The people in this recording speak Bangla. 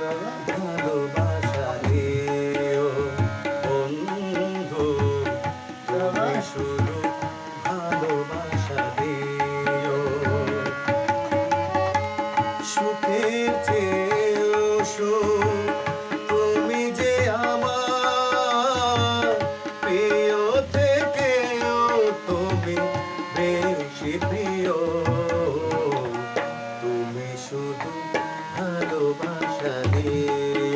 la, la, la. শুধু ভালোবাসা দিয়ে।